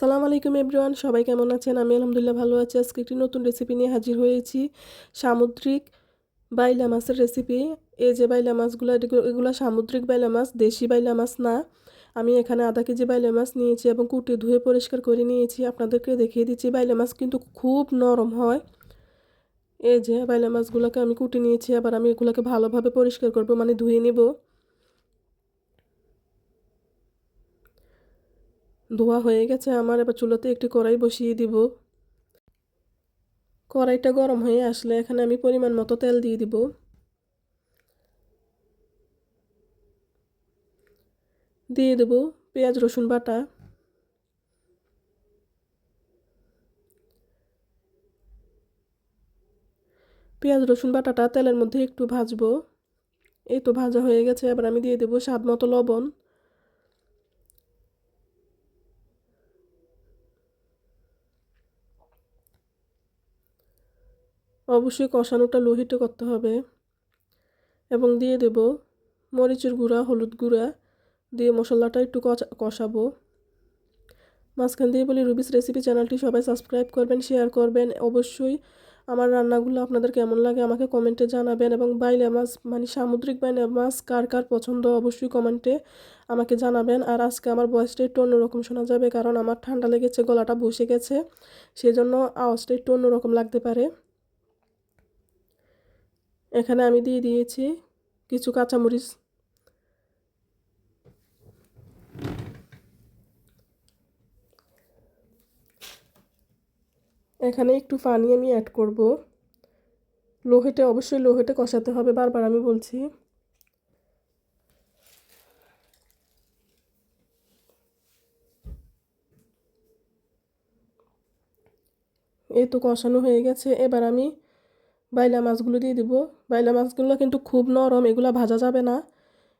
আসসালামু আলাইকুম এভরিওয়ান, সবাই কেমন আছেন? আমি আলহামদুলিল্লাহ ভালো আছি। আজকে একটি নতুন রেসিপি নিয়ে হাজির হয়েছি। সামুদ্রিক বাইলা মাছের রেসিপি এই যে বাইলা মাছগুলো এগুলো সামুদ্রিক বাইলা মাছ, দেশি বাইলা মাছ না। আমি এখানে আধা কেজি বাইলা মাছ নিয়েছি এবং কুটে ধুয়ে পরিষ্কার করে নিয়েছি। আপনাদেরকে দেখিয়ে দিচ্ছি, বাইলা মাছ কিন্তু খুব নরম হয়। এই যে বাইলা মাছগুলোকে আমি কুটে নিয়েছি আবার আমি এগুলোকে ভালোভাবে পরিষ্কার করব মানে ধুয়ে নেব। ধোয়া হয়ে গেছে, আমার এবার চুলোতে একটি কড়াই বসিয়ে দিব। কড়াইটা গরম হয়ে আসলে এখানে আমি পরিমাণ মতো তেল দিয়ে দিব। দিয়ে দেব পেঁয়াজ, রসুন বাটা। পেঁয়াজ, রসুন বাটাটা তেলের মধ্যে একটু ভাজবো। এই তো ভাজা হয়ে গেছে, এবার আমি দিয়ে দেবো স্বাদ মতো লবণ। অবশ্যই কষানোটা লোহিত করতে হবে। এবং দিয়ে দেব মরিচের গুঁড়া, হলুদ গুঁড়া। দিয়ে মশলাটা একটু কষাবো। মাঝখান দিয়ে বলি রুবিস রেসিপি চ্যানেলটি সবাই সাবস্ক্রাইব করবেন, শেয়ার করবেন। অবশ্যই আমার রান্নাগুলো আপনাদের কেমন লাগে আমাকে কমেন্টে জানাবেন এবং বাইলে মাছ মানে সামুদ্রিক বাইলে মাছ কার কার পছন্দ অবশ্যই কমেন্টে আমাকে জানাবেন। আর আজকে আমার বয়সটা একটু অন্যরকম শোনা যাবে কারণ আমার ঠান্ডা লেগেছে, গলাটা বসে গেছে, সেজন্য আওয়াজটা একটু অন্যরকম লাগতে পারে। এখানে আমি দিয়ে দিয়েছি কিছু কাঁচামরিচ। এখানে একটু পানি আমি অ্যাড করব। লোহেটে, অবশ্যই লোহেটে কষাতে হবে, বারবার আমি বলছি। এই তো কষানো হয়ে গেছে। এবার আমি বাইলা মাছগুলো দিয়ে দিব। বাইলা মাছগুলো কিন্তু খুব নরম, এগুলো ভাজা যাবে না।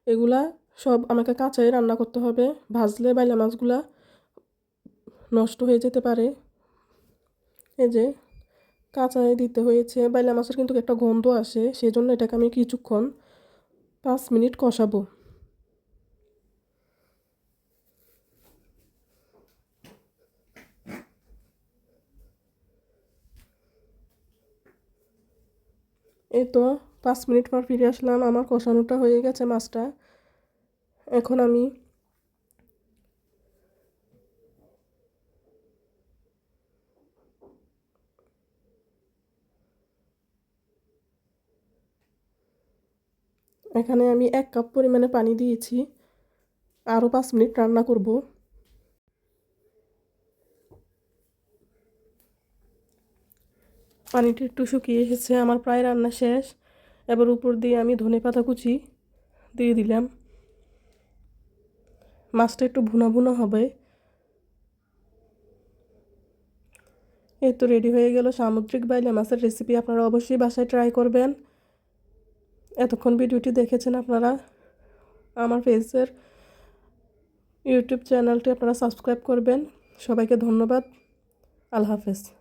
এগুলা সব আমাকে কাঁচাই রান্না করতে হবে। ভাজলে বাইলা মাছগুলো নষ্ট হয়ে যেতে পারে। এই যে কাঁচাই দিতে হয়েছে। বাইলা মাছের কিন্তু একটা গন্ধ আসে সেই জন্য এটাকে আমি কিছুক্ষণ পাঁচ মিনিট কষাবো। এই তো, পাঁচ মিনিট পর ফিরে আসলাম। আমার কষানোটা হয়ে গেছে মাছটা। এখন আমি এখানে আমি এক কাপ পরিমাণে পানি দিয়েছি। আরও পাঁচ মিনিট রান্না করব। পানিটা একটু শুকিয়ে এসেছে, আমার প্রায় রান্না শেষ। এবার উপর দিয়ে আমি ধনে পাতা কুচি দিয়ে দিলাম। মাছটা একটু ভুনা ভুনা হবে। এই তো রেডি হয়ে গেল সামুদ্রিক বাইলে মাছের রেসিপি আপনারা অবশ্যই বাসায় ট্রাই করবেন। এতক্ষণ ভিডিওটি দেখেছেন আপনারা। আমার ফেসের ইউটিউব চ্যানেলটি আপনারা সাবস্ক্রাইব করবেন। সবাইকে ধন্যবাদ। আল্লাহ হাফেজ।